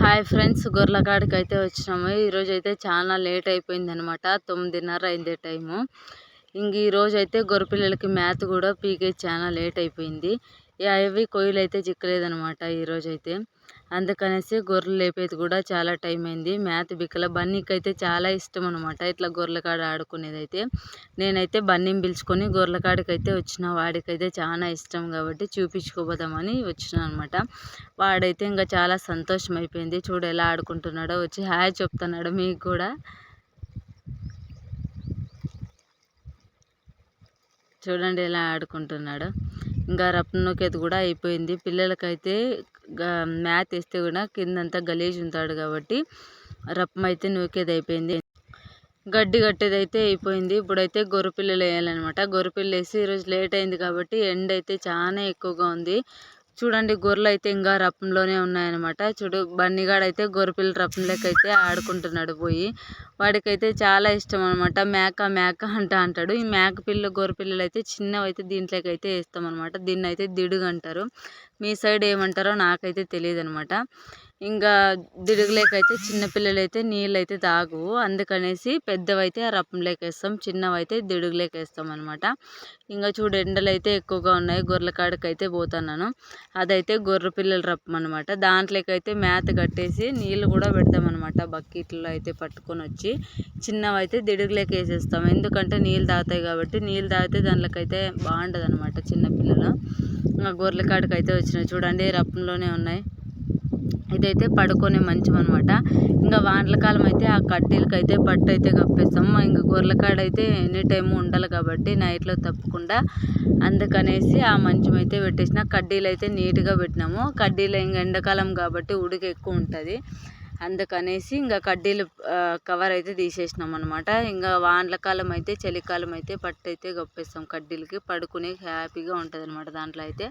Hi friends గొర్రెలకాడికి అయితే వచ్చినాము. ఈరోజు అయితే చాలా లేట్ అయిపోయింది అనమాట తొమ్మిదిన్నర అయింది టైము. ఇంక ఈరోజు అయితే గొర్రె పిల్లలకి మ్యాథ్ కూడా పీకే చాలా లేట్ అయిపోయింది. అవి కొయ్యలు అయితే చిక్కలేదనమాట ఈరోజు అయితే అందుకనేసి గొర్రెలు లేపేది కూడా చాలా టైం అయింది మేత బిక్కల బన్నీకి అయితే చాలా ఇష్టం అనమాట ఇట్లా గొర్రెల కాడ ఆడుకునేది అయితే నేనైతే బన్నీని పిలుచుకొని గొర్రెల కాడికి అయితే వచ్చిన వాడికైతే చాలా ఇష్టం కాబట్టి చూపించుకోబోదామని వచ్చిన అనమాట వాడైతే ఇంకా చాలా సంతోషం అయిపోయింది చూడు ఎలా ఆడుకుంటున్నాడో వచ్చి హాయ్ చెప్తున్నాడు మీకు కూడా. చూడండి ఎలా ఆడుకుంటున్నాడు. ఇంకా రప్నకేది కూడా అయిపోయింది. పిల్లలకైతే మ్యాత్ వేస్తే కూడా కిందంతా గలీజ్ ఉంటాడు కాబట్టి రప్పం అయితే నూకేది అయిపోయింది. గడ్డి కట్టేది అయితే అయిపోయింది. ఇప్పుడైతే గొర్రెపిల్లలు వేయాలన్నమాట. గొర్రెపిల్లలు వేసి ఈరోజు లేట్ అయింది కాబట్టి ఎండ అయితే చాలా ఎక్కువగా ఉంది. చూడండి గొర్రెలు అయితే ఇంకా రప్పంలోనే ఉన్నాయన్నమాట. చూడు బన్నీగాడైతే గొర్రెపిల్ల రప్పంలోకి అయితే ఆడుకుంటున్నాడు పోయి. వాడికైతే చాలా ఇష్టం అనమాట మేక మేక అంట అంటాడు. ఈ మేక పిల్ల గొర్రె పిల్లలు అయితే చిన్నవి అయితే దీంట్లోకి అయితే వేస్తాం అనమాట దీన్ని అయితే దిడుగు అంటారు మీ సైడ్ ఏమంటారో నాకైతే తెలియదు అనమాట ఇంకా దిడుగులేకైతే చిన్నపిల్లలైతే నీళ్ళైతే తాగవు. అందుకనేసి పెద్దవైతే ఆ రప్పంలోకి వేస్తాం చిన్నవైతే దిడుగులేకేస్తాం అనమాట ఇంకా చూడు ఎండలు అయితే ఎక్కువగా ఉన్నాయి గొర్రెల కాడకైతే పోతున్నాను. అదైతే గొర్రె పిల్లల రప్పం అనమాట దాంట్లోకైతే మేత కట్టేసి నీళ్ళు కూడా పెడతామన్నమాట బకెట్లో అయితే పట్టుకొని వచ్చి చిన్నవైతే దిడుగులేకి వేసేస్తాం ఎందుకంటే నీళ్ళు తాగుతాయి కాబట్టి నీళ్ళు తాగితే దాంట్లోకైతే బాగుండదు అనమాట చిన్నపిల్లలు గొర్రెల కాడకైతే వచ్చినాయి. చూడండి రప్పంలోనే ఉన్నాయి. ఇదైతే పడుకునే మంచం అనమాట ఇంకా వానల కాలం అయితే ఆ కడ్డీలకి అయితే పట్టు అయితే కప్పేస్తాము ఇంకా గొర్రెల కాడ అయితే ఎనీ టైం ఉండాలి కాబట్టి నైట్లో తప్పకుండా అందుకనేసి ఆ మంచం అయితే పెట్టేసిన. కడ్డీలు అయితే నీట్గా పెట్టినాము. కడ్డీలు ఇంకా ఎండాకాలం కాబట్టి ఉడికి ఎక్కువ ఉంటుంది. అందుకనేసి ఇంకా కడ్డీలు కవర్ అయితే తీసేసినాం అనమాట ఇంకా వానల కాలం అయితే చలికాలం అయితే పట్టు అయితే కప్పేస్తాం కడ్డీలకి. పడుకునే హ్యాపీగా ఉంటుంది అనమాట దాంట్లో అయితే.